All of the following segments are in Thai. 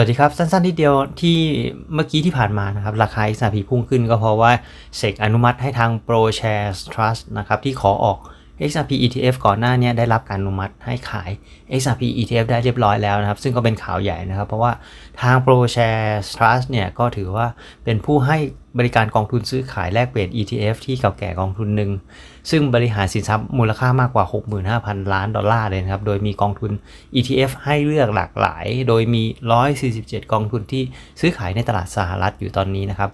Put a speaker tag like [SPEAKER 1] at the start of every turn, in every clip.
[SPEAKER 1] วัสดีครับ สั้นๆทีเดียวที่เมื่อกี้ที่ผ่านมานะครับ ราคา XRP พุ่งขึ้นก็เพราะว่าเสกอนุมัติให้ทาง Pro Shares Trust นะครับที่ขอออก XRP ETF ก่อนหน้านี้ได้รับการอนุมัติให้ขาย XRP ETF ได้เรียบร้อยแล้วนะครับ ซึ่งก็เป็นข่าวใหญ่นะครับ เพราะว่าทาง ProShare Trust เนี่ยก็ถือว่าเป็นผู้ให้บริการกองทุนซื้อขายแลกเปลี่ยน ETF ที่เก่าแก่กองทุนหนึ่ง ซึ่งบริหารสินทรัพย์มูลค่ามากกว่า 65,000 ล้านดอลลาร์เลยนะครับ โดยมีกองทุน ETF ให้เลือกหลากหลาย โดยมี 147 กองทุนที่ซื้อขายในตลาดสหรัฐอยู่ตอนนี้นะครับ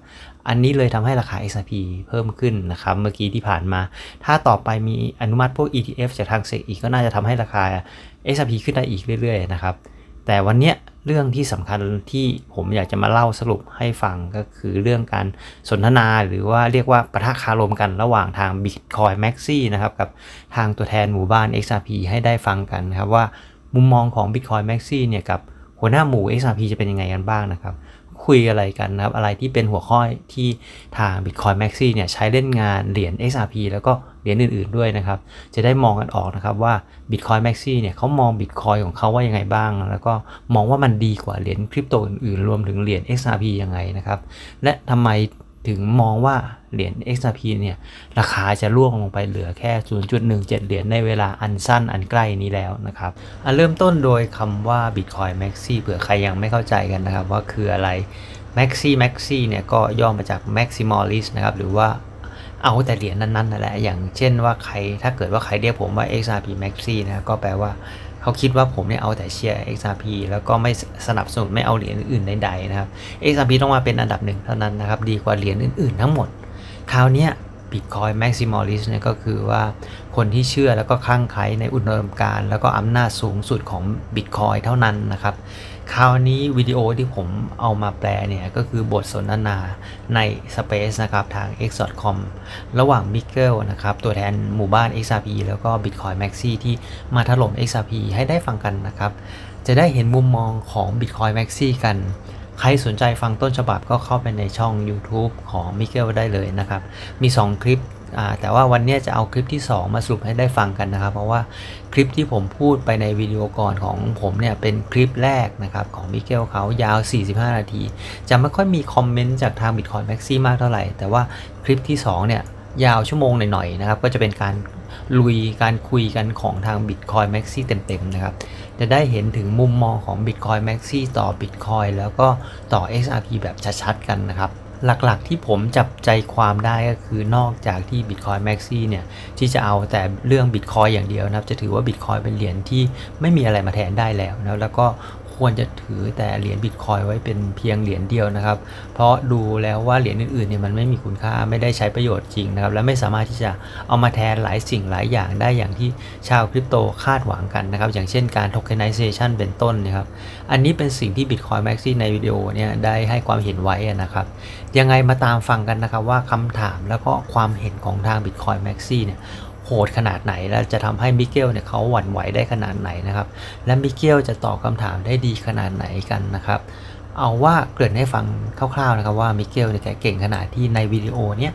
[SPEAKER 1] อันนี้เลยทำให้ราคา S&P เพิ่มขึ้นนะครับเมื่อกี้ที่ผ่านมา ถ้าต่อไปมีอนุมัติพวก ETF จากทางเซกอีกก็น่าจะทำให้ราคา S&P ขึ้นได้อีกเรื่อยๆนะครับแต่วันเนี้ยเรื่องที่สำคัญที่ผมอยากจะมาเล่าสรุปให้ฟังก็คือเรื่องการสนทนาหรือว่าเรียกว่าประทะคารมกันระหว่างทาง Bitcoin Maxi นะครับกับทางตัวแทนหมู่บ้าน XRP ให้ได้ฟังกันนะครับว่ามุมมองของ Bitcoin Maxi เนี่ยกับหัวหน้าหมู่ XRP จะเป็นยังไงกันบ้างนะครับ คุยอะไรกันนะครับ อะไรที่เป็นหัวข้อที่ทาง Bitcoin Maxi เนี่ยใช้เล่นงานเหรียญ XRP แล้วก็เหรียญอื่นๆด้วยนะครับ จะได้มองกันออกนะครับว่า Bitcoin Maxi เนี่ยเขามอง Bitcoin ของเขาว่ายังไงบ้าง แล้วก็มองว่ามันดีกว่าเหรียญคริปโตอื่นๆ รวมถึงเหรียญ XRP ยังไงนะครับ และทำไม ถึงมองว่าเหรียญ XRP เนี่ยราคาจะร่วงลงไปเหลือแค่ 0.17 เหรียญในเวลาอันสั้นอันใกล้นี้แล้วนะครับอันเริ่มต้นโดยคำว่า Bitcoin Maxi เผื่อใครยังไม่เข้าใจกันนะครับว่าคืออะไร Maxi Maxi เนี่ยก็ย่อมาจาก Maximalist นะครับหรือว่าเอาแต่เหรียญนั้นๆนั่นแหละอย่างเช่นว่าใครถ้าเกิดว่าใครเรียกผมว่า XRP Maxi นะก็แปลว่า เขาคิดว่าผมเนี่ยเอาแต่เชียร์ XRP แล้วก็ไม่สนับสนุนไม่เอาเหรียญอื่นใดๆนะครับ XRP ต้องมาเป็นอันดับหนึ่งเท่านั้นนะครับ ดีกว่าเหรียญอื่นๆ ทั้งหมด คราวนี้ Bitcoin Maximalist เนี่ยก็คือว่าคนที่เชื่อแล้วก็คลั่งไคล้ในอุดมการณ์แล้วก็อำนาจสูงสุดของ Bitcoin เท่านั้นนะครับ คราวนี้วิดีโอที่ผมเอามาแปลเนี่ยก็คือบทสนทนาใน Space นะครับทาง x.com ระหว่างมิเกลนะครับตัวแทนหมู่บ้าน XRP แล้วก็ Bitcoin Maxi ที่มาถล่ม XRP ให้ได้ฟังกันนะครับ จะได้เห็นมุมมองของ Bitcoin Maxi กัน ใครสนใจฟังต้นฉบับก็เข้าไปในช่อง YouTube ของมิเกลได้เลยนะครับ มี 2 คลิป แต่ว่าวันนี้จะเอาคลิปที่ 2 มาสรุปให้ได้ฟังกันนะครับ เพราะว่าคลิปที่ผมพูดไปในวิดีโอก่อนของผมเนี่ยเป็นคลิปแรกนะครับของมิเกลเขายาว 45 นาที จะไม่ค่อยมีคอมเมนต์จากทาง Bitcoin Maxi มากเท่าไหร่ แต่ว่าคลิปที่ 2 เนี่ยยาวชั่วโมงหน่อยๆนะครับ ก็จะเป็นการลุยการคุยกันของทาง Bitcoin Maxi เต็มๆนะครับ จะได้เห็นถึงมุมมองของ Bitcoin Maxi ต่อ Bitcoin แล้วก็ต่อ XRP แบบชัดๆกันนะครับ หลักๆที่ผมจับใจความได้ก็คือนอกจากที่ Bitcoin Maxi เนี่ยที่จะเอาแต่เรื่อง Bitcoin อย่างเดียวนะครับ จะถือว่า Bitcoin เป็นเหรียญที่ไม่มีอะไรมาแทนได้แล้วนะแล้วก็ ควรจะถือแต่เหรียญบิตคอยไว้เป็นเพียงเหรียญเดียวนะครับ เพราะดูแล้วว่าเหรียญอื่นๆเนี่ยมันไม่มีคุณค่าไม่ได้ใช้ประโยชน์จริงนะครับ และไม่สามารถที่จะเอามาแทนหลายสิ่งหลายอย่างได้อย่างที่ชาวคริปโตคาดหวังกันนะครับ อย่างเช่นการ tokenization เป็นต้นนะครับ อันนี้เป็นสิ่งที่ Bitcoin Maxi ในวิดีโอเนี่ยได้ให้ความเห็นไว้นะครับ ยังไงมาตามฟังกันนะครับว่าคำถามแล้วก็ความเห็นของทาง Bitcoin Maxi เนี่ย โหดขนาดไหน และจะทำให้มิเกลเนี่ยเขาหวั่นไหวได้ขนาดไหนนะครับ และมิเกลจะตอบคำถามได้ดีขนาดไหนกันนะครับ เอาว่าเกริ่นให้ฟังคร่าวๆนะครับว่ามิเกลเนี่ยแกเก่งขนาดที่ในวิดีโอเนี้ย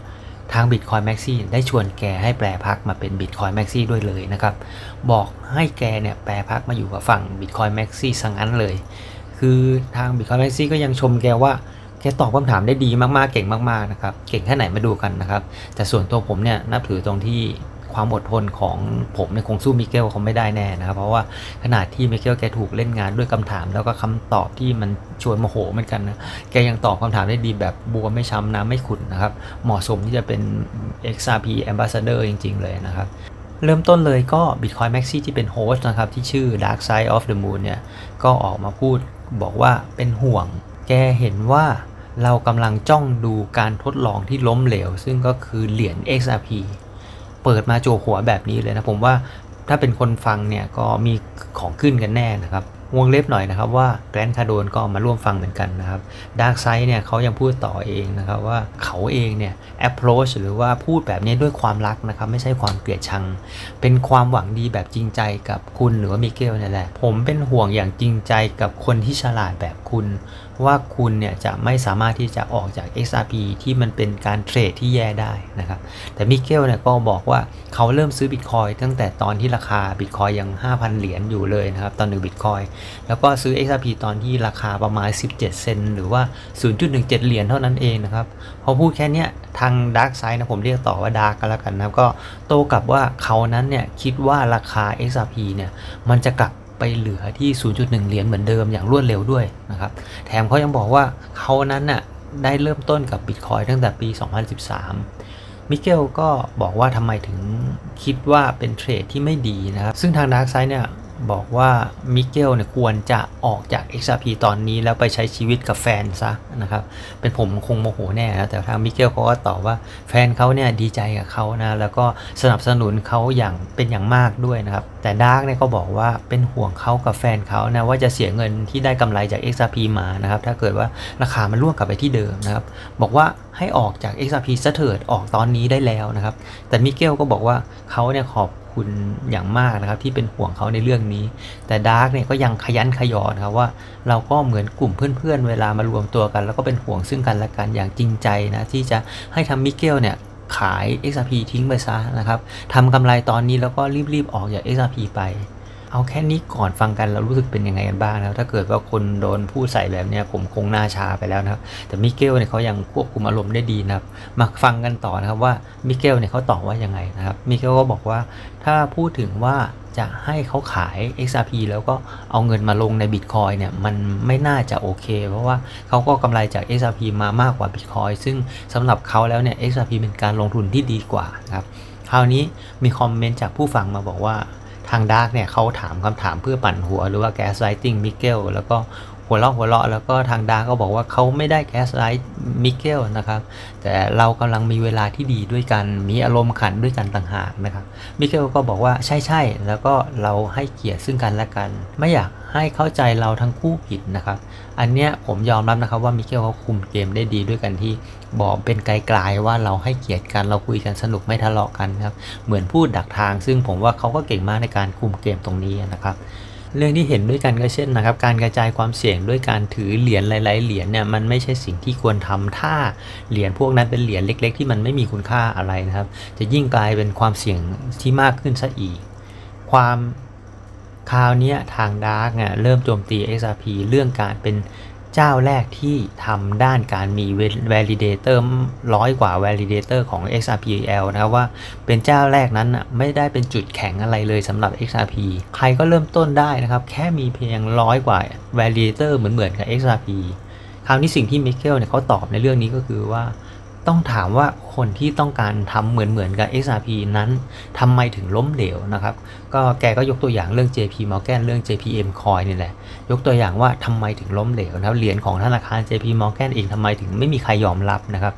[SPEAKER 1] ทาง Bitcoin Maxi ได้ชวนแกให้แปลพักมาเป็น Bitcoin Maxi ด้วยเลยนะครับ บอกให้แกเนี่ยแปลพักมาอยู่กับฝั่ง Bitcoin Maxi สังั้นเลย คือทาง Bitcoin Maxi ก็ยังชมแกว่าแกตอบคำถามได้ดีมากๆ เก่งมากๆนะครับ เก่งแค่ไหนมาดูกันนะครับ แต่ส่วนตัวผมเนี่ยนับถือตรงที่ ความอดทนของผมเนี่ยคงสู้มิเกลเขาไม่ได้แน่นะครับ เพราะว่าขนาดที่มิเกลแกถูกเล่นงานด้วยคำถาม แล้วก็คำตอบที่มันชวนโมโหเหมือนกันนะแกยังตอบคำถามได้ดีแบบบัวไม่ช้ำน้ำไม่ขุ่นนะครับ เหมาะสมที่จะเป็น XRP Ambassador จริง ๆ เลยนะครับเริ่มต้นเลยก็ Bitcoin Maxi ที่เป็นโฮสต์นะครับ ที่ชื่อ Dark Side of the Moon เนี่ย ก็ออกมาพูดบอกว่าเป็นห่วง แกเห็นว่าเรากำลังจ้องดูการทดลองที่ล้มเหลว ซึ่งก็คือเหรียญ XRP เปิดมาโจหัวแบบนี้เลยนะผมว่าถ้าเป็นคนฟังเนี่ยก็มีของขึ้นกันแน่นะครับวงเล็บหน่อยนะครับว่าแกรนคาโดนก็มาร่วมฟังเหมือนกันนะครับดาร์กไซด์เนี่ยเขายังพูดต่อเองนะครับว่าเขาเองเนี่ย approach หรือว่าพูดแบบนี้ด้วยความรักนะครับไม่ใช่ความเกลียดชัง เป็นความหวังดีแบบจริงใจกับคุณหรือว่ามิเกลนี่แหละ ผมเป็นห่วงอย่างจริงใจกับคนที่ฉลาดแบบคุณ ว่าคุณเนี่ยจะไม่สามารถที่จะออกจาก XRP ที่มันเป็นการเทรดที่แย่ได้นะครับ แต่มิเกลเนี่ยก็บอกว่าเขาเริ่มซื้อบิตคอยตั้งแต่ตอนที่ราคาบิตคอยยัง 5,000 เหรียญอยู่เลยนะครับตอนหนึ่งบิตคอยแล้วก็ซื้อ XRP ตอนที่ราคาประมาณ 17 เซนหรือว่า 0.17 เหรียญเท่านั้นเองนะครับ พอพูดแค่นี้ทาง Dark Side นะผมเรียกต่อว่า Dark กันแล้วกันนะครับก็โตกลับว่าเขานั้นเนี่ยคิดว่าราคา XRP เนี่ยมันจะกลับ ไปเหลือที่ 0.1 เหรียญเหมือนเดิมอย่างรวดเร็วด้วยนะครับ แถมเขายังบอกว่าเขานั้นน่ะได้เริ่มต้นกับ Bitcoin ตั้งแต่ปี 2013 มิเกลก็บอกว่าทำไมถึงคิดว่าเป็นเทรดที่ไม่ดีนะครับ ซึ่งทาง Dark Side เนี่ย บอกว่ามิเกลเนี่ยควรจะออกจาก XRP ตอนนี้แล้วไปใช้ชีวิตกับแฟนซะนะครับ เป็นผมคงโมโหแน่นะแต่ทางมิเกลเขาก็ตอบว่าแฟนเขาเนี่ยดีใจกับเขานะแล้วก็สนับสนุนเขาอย่างเป็นอย่างมากด้วยนะครับ แต่ดาร์กเนี่ยก็บอกว่าเป็นห่วงเขากับแฟนเขานะว่าจะเสียเงินที่ได้กำไรจาก XRP มานะครับถ้าเกิดว่าราคามันล่วงกลับไปที่เดิมนะครับบอกว่าให้ออกจาก XRP ซะเถิดออกตอนนี้ได้แล้วนะครับแต่มิเกลก็บอกว่าเขาเนี่ยขอบ คุณอย่างมากนะครับ ที่เป็นห่วงเขาในเรื่องนี้ แต่ดาร์กเนี่ยก็ยังขยันขยอนครับว่าเราก็เหมือนกลุ่มเพื่อนๆ เวลามารวมตัวกัน แล้วก็เป็นห่วงซึ่งกันและกันอย่างจริงใจนะที่จะให้ทำมิเกลเนี่ยขาย XRP ทิ้งไปซะนะครับทำกำไรตอนนี้แล้วก็รีบๆออกจาก XRP ไป เอาแค่นี้ก่อนฟังกันเรารู้สึกเป็นยังไงกันบ้างนะถ้าเกิดว่าคนโดนพูดใส่แบบเนี้ยผมคงหน้าชาไปแล้วนะครับ แต่มิเกลเนี่ยเขายังควบคุมอารมณ์ได้ดีนะครับ มาฟังกันต่อนะครับว่ามิเกลเนี่ยเขาตอบว่ายังไงนะครับมิเกลก็บอกว่าถ้าพูดถึงว่าจะให้เขาขาย XRP แล้วก็เอาเงินมาลงใน Bitcoin เนี่ยมันไม่น่าจะโอเค เพราะว่าเขาก็กำไรจาก XRP มามากกว่า Bitcoin ซึ่งสำหรับเขาแล้วเนี่ย XRP เป็นการลงทุนที่ดีกว่านะครับคราวนี้มีคอมเมนต์จากผู้ฟังมาบอกว่า ทางดาร์กเนี่ยเขาถามคำถามเพื่อปั่นหัวหรือว่าแกสไลติงมิเกลแล้วก็หัวเราะหัวเราะแล้วก็ทางดาร์กก็บอกว่าเขาไม่ได้แกสไลท์มิเกลนะครับ แต่เรากำลังมีเวลาที่ดีด้วยกันมีอารมณ์ขันด้วยกันต่างหากนะครับมิเกลก็บอกว่าใช่ใช่แล้วก็เราให้เกียรติซึ่งกันและกัน ไม่อยาก ให้เข้าใจเราทั้งคู่ผิดนะครับ อันเนี้ยผมยอมรับนะครับว่ามิเกลเขาคุมเกมได้ดีด้วยกันที่บอกเป็นไกลๆว่าเราให้เกียรติกันเราคุยกันสนุกไม่ทะเลาะกันครับ เหมือนพูดดักทาง ซึ่งผมว่าเขาก็เก่งมากในการคุมเกมตรงนี้นะครับเรื่องที่เห็นด้วยกันก็เช่นนะครับ การกระจายความเสี่ยงด้วยการถือเหรียญหลาย ๆ เหรียญเนี่ยมันไม่ใช่สิ่งที่ควรทำถ้าเหรียญพวกนั้นเป็นเหรียญเล็ก ๆ ที่มันไม่มีคุณค่าอะไรนะครับ จะยิ่งกลายเป็นความเสี่ยงที่มากขึ้นซะอีก ความ คราวนี้ทางดาร์กเนี่ยเริ่มโจมตี XRP เรื่องการเป็นเจ้าแรกที่ทำด้านการมี validator ร้อยกว่า validator ของ XRPL นะครับว่าเป็นเจ้าแรกนั้นน่ะไม่ได้เป็นจุดแข็งอะไรเลยสำหรับ XRP ใครก็เริ่มต้นได้นะครับ แค่มีเพียงร้อยกว่า validator เหมือนเหมือนกับ XRP คราวนี้สิ่งที่มิเกลเนี่ยเขาตอบในเรื่องนี้ก็คือว่า ต้องถามว่าคนที่ต้องการทำเหมือนเหมือนกับ XRP นั้นทำไมถึงล้มเหลวนะครับ ก็แกก็ยกตัวอย่างเรื่อง JP Morgan เรื่อง JPM Coin นี่แหละ ยกตัวอย่างว่าทำไมถึงล้มเหลวนะครับเหรียญของธนาคาร JP Morgan เองทำไมถึงไม่มีใครยอมรับนะครับ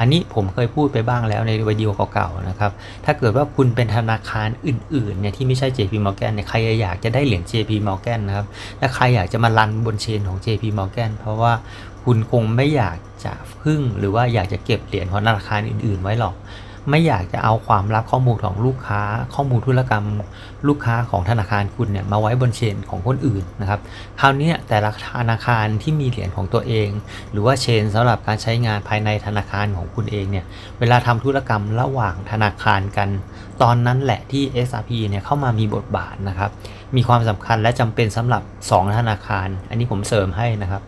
[SPEAKER 1] อันนี้ผมเคยพูดไปบ้างแล้วในวิดีโอเก่าๆนะครับ ถ้าเกิดว่าคุณเป็นธนาคารอื่นๆเนี่ยที่ไม่ใช่ JP Morgan เนี่ยใครอยากจะได้เหรียญ JP Morgan นะครับและใครอยากจะมารันบนเชนของ JP Morgan เพราะว่า คุณคงไม่อยากจะพึ่งหรือว่าอยากจะเก็บเหรียญของธนาคารอื่น ๆ ไว้หรอก ไม่อยากจะเอาความลับข้อมูลของลูกค้า ข้อมูลธุรกรรมลูกค้าของธนาคารคุณเนี่ยมาไว้บนเชนของคนอื่นนะครับ คราวนี้แต่ละธนาคารที่มีเหรียญของตัวเอง หรือว่าเชนสำหรับการใช้งานภายในธนาคารของคุณเองเนี่ย เวลาทำธุรกรรมระหว่างธนาคารกัน ตอนนั้นแหละที่ SRP เนี่ยเข้ามามีบทบาทนะครับ มีความสำคัญและจำเป็นสำหรับ 2 ธนาคาร อันนี้ผมเสริมให้นะครับ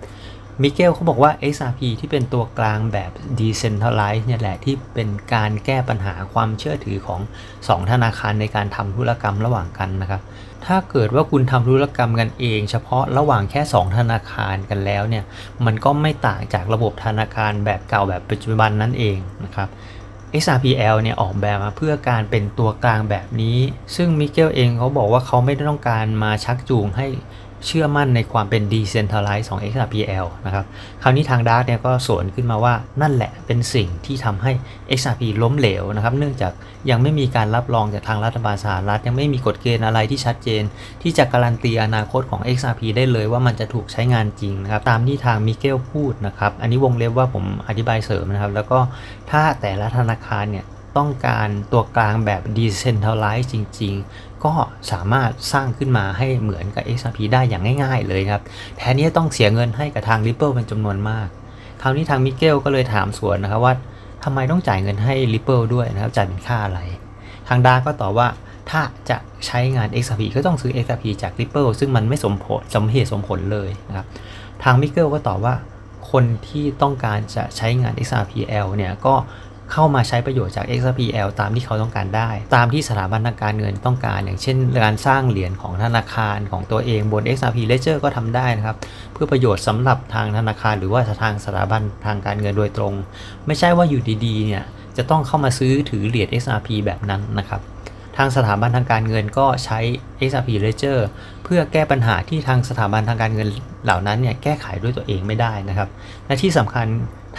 [SPEAKER 1] มิเกลเขาบอกว่า XRP ที่เป็นตัวกลางแบบ Decentralized เนี่ยแหละที่เป็นการแก้ปัญหาความเชื่อถือของ 2 ธนาคารในการทำธุรกรรมระหว่างกันนะครับ ถ้าเกิดว่าคุณทำธุรกรรมกันเอง เฉพาะระหว่างแค่ 2 ธนาคารกันแล้วเนี่ย มันก็ไม่ต่างจากระบบธนาคารแบบเก่าแบบปัจจุบันนั่นเองนะครับ XRPL เนี่ยออกแบบมาเพื่อการเป็นตัวกลางแบบนี้ ซึ่งมิเกลเองเขาบอกว่าเขาไม่ได้ต้องการมาชักจูงให้ เชื่อมั่นในความเป็น Decentralized ของ XRPL นะครับ คราวนี้ทางดาร์กเนี่ยก็สวนขึ้นมาว่านั่นแหละเป็นสิ่งที่ทำให้ XRP ล้มเหลวนะครับ เนื่องจากยังไม่มีการรับรองจากทางรัฐบาลสหรัฐ ยังไม่มีกฎเกณฑ์อะไรที่ชัดเจน ที่จะการันตีอนาคตของ XRP ได้เลยว่ามันจะถูกใช้งานจริงนะครับ ตามที่ทางมิเกลพูดนะครับ อันนี้วงเล็บว่าผมอธิบายเสริมนะครับ แล้วก็ถ้าแต่ละธนาคารเนี่ย ต้องการตัวกลางแบบ Decentralized จริง ๆ ก็สามารถสร้างขึ้นมาให้เหมือนกับ XRP ได้อย่างง่าย ๆ เลยครับ แทนที่จะต้องเสียเงินให้กับทาง Ripple เป็นจำนวนมาก คราวนี้ทางมิเกลก็เลยถามสวนนะครับว่าทำไมต้องจ่ายเงินให้ Ripple ด้วยนะครับ จ่ายเป็นค่าอะไร ทางดาก็ตอบว่าถ้าจะใช้งาน XRP ก็ต้องซื้อ XRP จาก Ripple ซึ่งมันไม่สมผลสมเหตุสมผลเลยนะครับ ทางมิเกลก็ตอบว่าคนที่ต้องการจะใช้งาน XRPL เนี่ยก็ เข้ามาใช้ประโยชน์จาก XRPL ตามที่เขาต้องการได้ ตามที่สถาบันทางการเงินต้องการ อย่างเช่น การสร้างเหรียญของธนาคารของตัวเองบน XRP Ledger ก็ทำได้นะครับ เพื่อประโยชน์สำหรับทางธนาคาร หรือว่าทางสถาบันทางการเงินโดยตรง ไม่ใช่ว่าอยู่ดีๆเนี่ยจะต้องเข้ามาซื้อถือเหรียญ XRP แบบนั้นนะครับทางสถาบันทางการเงินก็ใช้ XRP Ledger เพื่อแก้ปัญหาที่ทางสถาบันทางการเงินเหล่านั้นเนี่ยแก้ไขด้วยตัวเองไม่ได้นะครับ และที่สำคัญ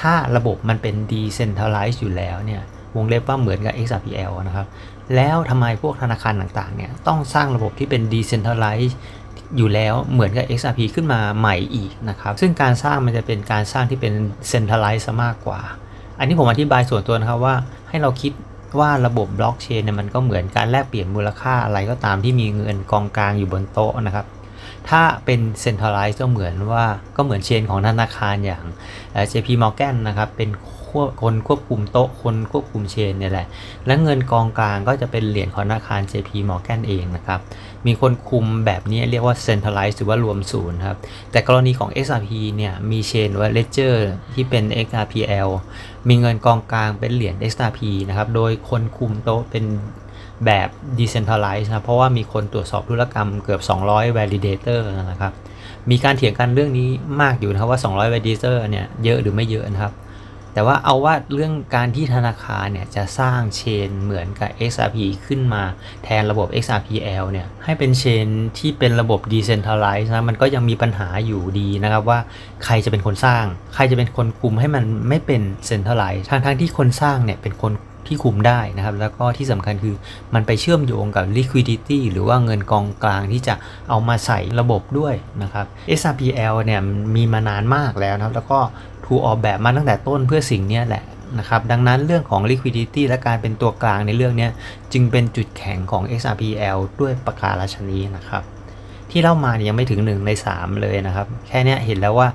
[SPEAKER 1] ถ้าระบบมันเป็น decentralized อยู่แล้วเนี่ยวงเล็บว่าเหมือนกับ XRPL นะครับ แล้วทำไมพวกธนาคารต่างๆเนี่ยต้องสร้างระบบที่เป็น decentralized อยู่แล้วเหมือนกับ XRP ขึ้นมาใหม่อีกนะครับ ซึ่งการสร้างมันจะเป็นการสร้างที่เป็น centralized ซะมากกว่า อันนี้ผมอธิบายส่วนตัวนะครับว่าให้เราคิดว่าระบบบล็อกเชนเนี่ยมันก็เหมือนการแลกเปลี่ยนมูลค่าอะไรก็ตามที่มีเงินกองกลางอยู่บนโต๊ะนะครับ ถ้าเป็น centralized ก็เหมือนว่าก็เหมือนเชนของธนาคารอย่าง JP Morgan นะครับ เป็นคนควบคุมโต๊ะ คนควบคุมเชนเนี่ยแหละ และเงินกองกลางก็จะเป็นเหรียญของธนาคาร JP Morgan เองนะครับ มีคนคุมแบบนี้เรียกว่า centralized หรือว่ารวมศูนย์ครับ แต่กรณีของ XRP เนี่ย มีเชนว่า ledger ที่เป็น XRPL มีเงินกองกลางเป็นเหรียญ XRP นะครับ โดยคนคุมโต๊ะเป็น แบบ decentralized นะ เพราะว่ามีคนตรวจสอบธุรกรรมเกือบ 200 validator นะครับ มีการเถียงกันเรื่องนี้มากอยู่นะครับว่า 200 validator เนี่ยเยอะหรือไม่เยอะนะครับ แต่ว่าเอาว่าเรื่องการที่ธนาคารเนี่ยจะสร้างเชนเหมือนกับ XRP ขึ้นมาแทนระบบ XRPL เนี่ยให้เป็นเชนที่เป็นระบบ decentralized นะ มันก็ยังมีปัญหาอยู่ดีนะครับว่าใครจะเป็นคนสร้าง ใครจะเป็นคนคุมให้มันไม่เป็น centralized ทั้งทั้งที่คนสร้างเนี่ยเป็นคน ที่คุมได้นะครับ แล้วก็ที่สำคัญคือมันไปเชื่อมโยงกับ liquidity หรือว่าเงินกองกลางที่จะเอามาใส่ระบบด้วยนะครับ SRPL เนี่ยมีมานานมากแล้วนะครับ แล้วก็ถูกออกแบบมาตั้งแต่ต้นเพื่อสิ่งนี้แหละนะครับดังนั้นเรื่องของ liquidity และการเป็นตัวกลางในเรื่องนี้จึงเป็นจุดแข็งของ XRPL ด้วยประการราชนีนะครับ ที่เล่ามาเนี่ยยังไม่ถึง1ใน3เลยนะครับ แค่นี้เห็นแล้วว่า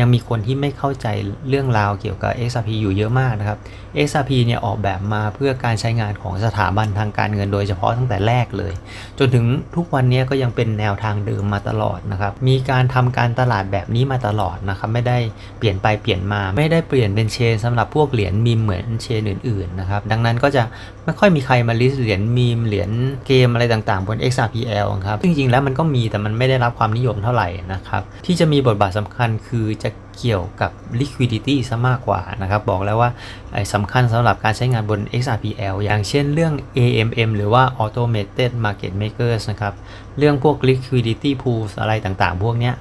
[SPEAKER 1] ยังมีคนที่ไม่เข้าใจเรื่องราวเกี่ยวกับ XRP อยู่เยอะมากนะครับ XRP เนี่ยออกแบบมาเพื่อการใช้งานของสถาบันทางการเงินโดยเฉพาะตั้งแต่แรกเลย จนถึงทุกวันนี้ก็ยังเป็นแนวทางเดิมมาตลอดนะครับ มีการทำการตลาดแบบนี้มาตลอดนะครับไม่ได้เปลี่ยนไปเปลี่ยนมา ไม่ได้เปลี่ยนเป็นเชนสำหรับพวกเหรียญมีมเหมือนเชนอื่นๆนะครับดังนั้นก็จะไม่ค่อยมีใครมาลิสเหรียญมีมเหรียญเกมอะไรต่างๆ บน XRPL ครับจริงๆแล้วมันก็มีแต่มันไม่ได้รับความนิยมเท่าไหร่นะครับ ที่จะมีบทบาทสำคัญคือจะเกี่ยวกับ liquidity ซะมากกว่านะครับ บอกแล้วว่าสำคัญสำหรับการใช้งานบน XRPL อย่างเช่นเรื่อง AMM หรือว่า Automated Market Makers นะครับ เรื่องพวก liquidity pools อะไรต่างๆ พวกเนี้ย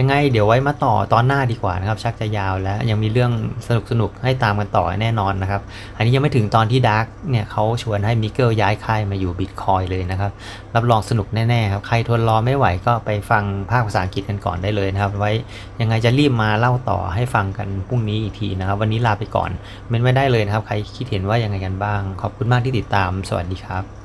[SPEAKER 1] ยังไงเดี๋ยวไว้มาต่อตอนหน้าดีกว่านะครับชักจะยาวแล้วยังมีเรื่องสนุกๆให้ตามกันต่อแน่นอนนะครับ อันนี้ยังไม่ถึงตอนที่ดาร์กเนี่ยเขาชวนให้มิเกลย้ายค่ายมาอยู่บิตคอยเลยนะครับ รับรองสนุกแน่ๆครับ ใครทนรอไม่ไหวก็ไปฟังภาคภาษาอังกฤษกันก่อนได้เลยนะครับ ไว้ยังไงจะรีบมาเล่าต่อให้ฟังกันพรุ่งนี้อีกทีนะครับ วันนี้ลาไปก่อนเม้นไว้ได้เลยนะครับ ใครคิดเห็นว่ายังไงกันบ้าง ขอบคุณมากที่ติดตาม สวัสดีครับ